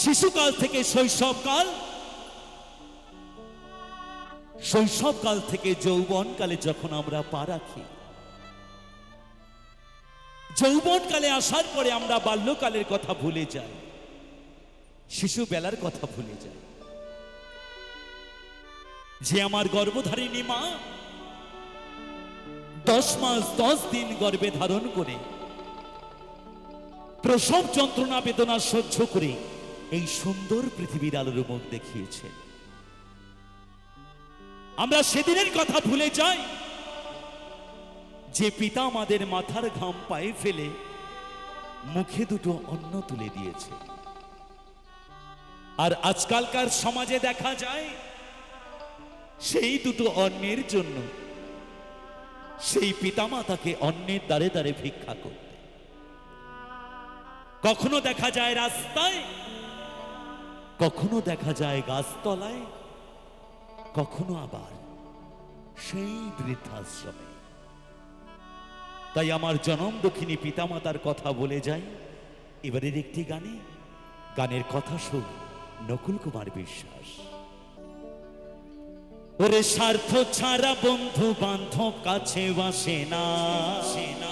শিশুকাল থেকে শৈশবকাল শৈশবকাল থেকে যৌবনকালে যখন আমরা পা রাখি, যৌবনকালে আসার পরে আমরা বাল্যকালের কথা ভুলে যাই শিশু বেলার কথা ভুলে যাই। যে আমার গর্ভধারিণী মা, দশ মাস দশ দিন গর্ভে ধারণ করে প্রসব যন্ত্রণা বেদনা সহ্য করে এই সুন্দর পৃথিবীর আলোর মুখ দেখিয়েছে। আমরা সেদিনের কথা ভুলে যাই যে পিতা আমাদের মাথার ঘাম পায়ে ফেলে মুখে দুটো অন্ন তুলে দিয়েছে। আর আজকালকার সমাজে দেখা যায় সেই দুটো অন্নের জন্য সেই পিতামাতাকে অন্যের দ্বারে দ্বারে ভিক্ষা করতে। কখনো দেখা যায় রাস্তায় কখনো দেখা যায় গাছতলায়, কখনো আবার সেই বৃদ্ধাশ্রমে। তাই আমার জনম দক্ষিণী পিতামাতার কথা বলে যাই। এবারের একটি গানে, গানের কথা শুন নকুল কুমার বিশ্বাস। ওরে স্বার্থ ছাড়া বন্ধু বান্ধব কাছে বাসে না।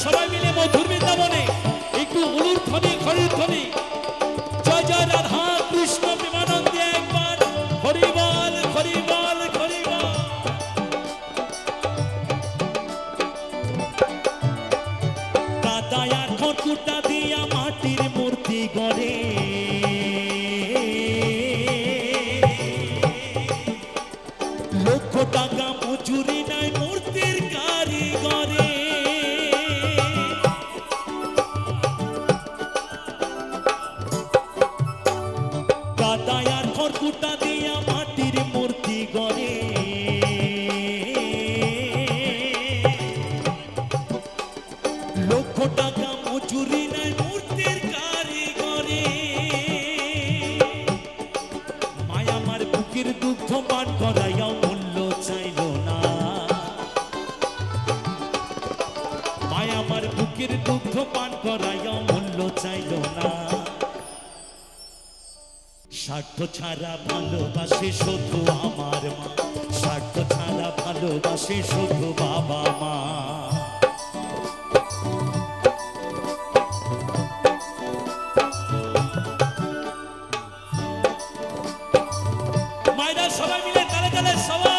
সবাই মিলে মধুর বৃন্দাবনে একটু উলুর ধ্বনি খড়ির ধ্বনি। জয় জয়, রাধা কৃষ্ণ প্রেমানন্দে একবার। হরিবল হরিবল হরিবল। দাদা, এখন কুটা দিয়া করাইয়া মূল্য চাইল না। স্বার্থ ছাড়া ভালোবাসে শুধু আমার মা। স্বার্থ ছাড়া ভালোবাসে শুধু বাবা মা। মায়েরা সবাই মিলে তালে তালে সবাই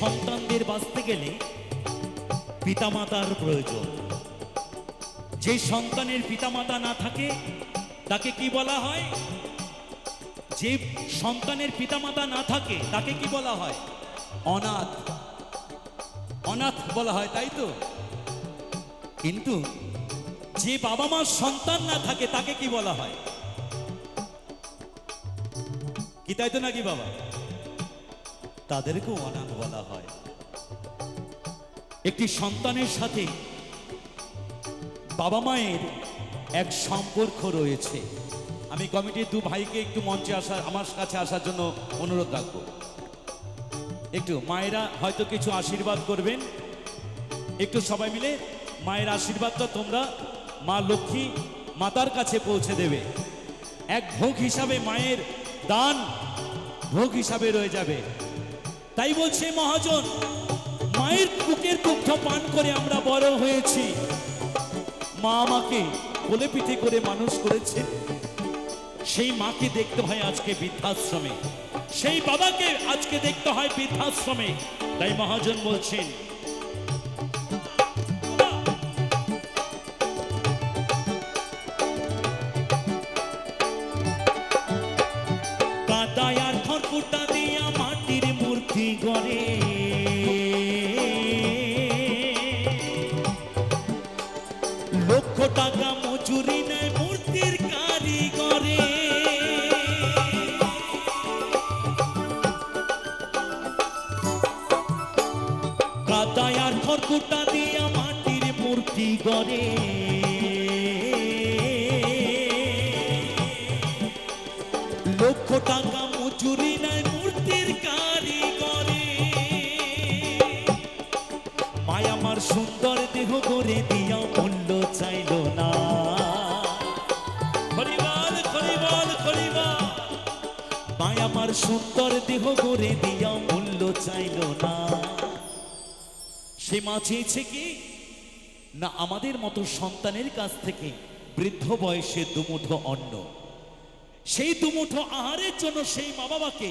সন্তানদের বাঁচতে গেলে পিতামাতার প্রয়োজন। যে সন্তানের পিতামাতা না থাকে, তাকে কি বলা হয়? যে সন্তানের পিতামাতা না থাকে, তাকে কি বলা হয়? অনাথ। অনাথ বলা হয়, তাই তো? কিন্তু যে বাবা মার সন্তান না থাকে, তাকে কি বলা হয়? কি তাই তো নাকি বাবা? তাদেরকেও অনাথ বলা হয়। একটি সন্তানের সাথে বাবা মায়ের এক সম্পর্ক রয়েছে। আমি কমিটির দু ভাইকে একটু মঞ্চে আসার, আমার কাছে আসার জন্য অনুরোধ রাখব। একটু মায়েরা হয়তো কিছু আশীর্বাদ করবেন। একটু সবাই মিলে মায়ের আশীর্বাদটা তোমরা মা লক্ষ্মী মাতার কাছে পৌঁছে দেবে। এক ভোগ হিসাবে মায়ের দান ভোগ হিসাবে রয়ে যাবে। তাই বলছে মহাজন, মায়ের বুকের দুগ্ধ পান করে আমরা বড় হয়েছি। মা আমাকে কোলে পিঠে করে মানুষ করেছে। সেই মাকে দেখতে হয় আজকে বৃদ্ধাশ্রমে। সেই বাবাকে আজকে দেখতে হয় বৃদ্ধাশ্রমে। তাই মহাজন বলছেন লক্ষ টাকা মজুরি নেয় মূর্তির কারিগরে। মায় আমার সুন্দর দেহ করে দিয়া মূল্য চাইল না। আমার সুন্দর দেহ করে দিয়া মূল্য চাইল না। সে মা কি? না আমাদের মতো সন্তানের কাছ থেকে বৃদ্ধ বয়সে দুমুঠো অন্ন। সেই দুমুঠো আহারের জন্য সেই মা বাবাকে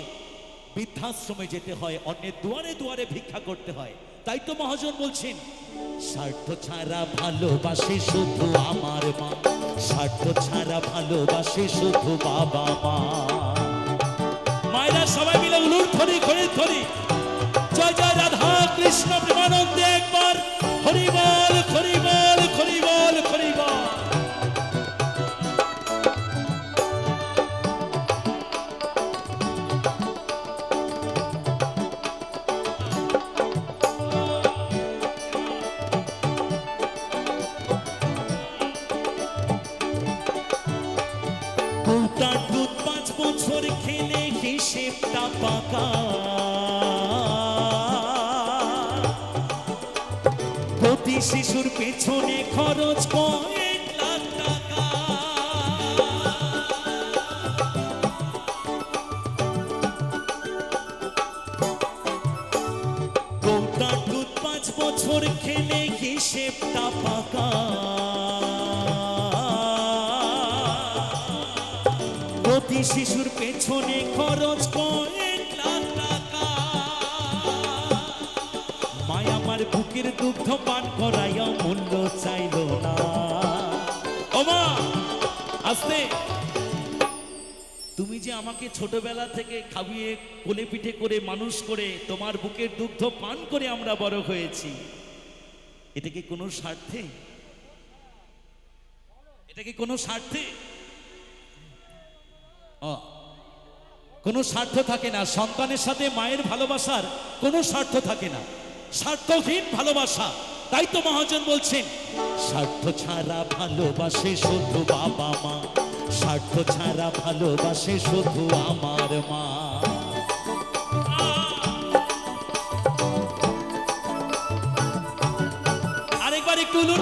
বৃদ্ধাশ্রমে যেতে হয়, অন্যের দুয়ারে দুয়ারে ভিক্ষা করতে হয়। তাই তো মহাজন বলছেন, স্বার্থ ছাড়া ভালোবাসে শুধু আমার মা, স্বার্থ ছাড়া ভালোবাসে শুধু বাবা মা। মায়েরা সবাই মিলে উলুর ধরি খড়ি ধরি জয় জয়, রাধা কৃষ্ণ প্রেমানন্দে বছর খেলে হিসেবটা পাকা। প্রতি শিশুর পেছনে খরচ কয়েক লাখ টাকা। কৌটার দুধ পাঁচ বছর খেলে হিসেবটা পাকা। শিশুর পেছনে খরচ কয়েক মায় আমার বুকের দুগ্ধ পান করাইয়া মূল্য চাইল না। আস্তে। তুমি যে আমাকে ছোটবেলা থেকে খাবিয়ে কোলে পিঠে করে মানুষ করে তোমার বুকের দুগ্ধ পান করে আমরা বড় হয়েছি। এটা কি কোনো স্বার্থে? এটা কি কোনো স্বার্থে? ও, কোনো স্বার্থ থাকে না। সন্তানের সাথে মায়ের ভালোবাসার কোনো স্বার্থ থাকে না। স্বার্থহীন ভালোবাসা। তাই তো মহাজন বলছেন, স্বার্থ ছাড়া ভালোবাসে শুধু বাবা মা। স্বার্থ ছাড়া ভালোবাসে শুধু আমার মা। আরেকবার একটু উলুর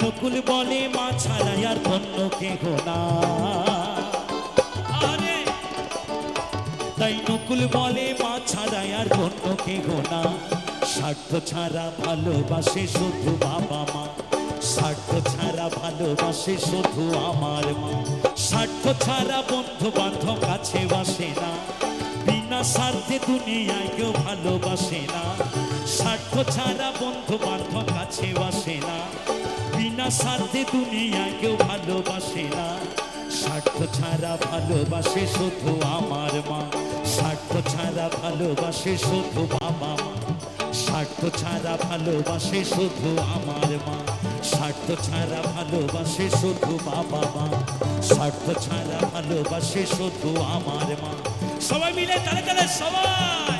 তাই বলে মা ছাড়াই আর অন্য কেহ না। তাই নকুল বলে মা ছাড়াই আর অন্য কেহ না। স্বার্থ ছাড়া ভালোবাসে শুধু বাবা মা। স্বার্থ ছাড়া ভালোবাসে শুধু আমার মা। স্বার্থ ছাড়া বন্ধু বান্ধব কাছে বাসে না। বিনা স্বার্থে দুনিয়ায় কেউ ভালোবাসে না। স্বার্থ ছাড়া বন্ধু বান্ধব কাছে বাসে না। বিনা স্বার্থে দুনিয়ায় কেউ ভালোবাসে না। স্বার্থ ছাড়া ভালোবাসে শুধু আমার মা। স্বার্থ ছাড়া ভালোবাসে শুধু বাবা মা। স্বার্থ ছাড়া ভালোবাসে শুধু আমার মা। স্বার্থ ছাড়া ভালোবাসে শুধু বাবা মা। স্বার্থ ছাড়া ভালোবাসে শুধু আমার মা। সবাই মিলে তাহলে সবাই!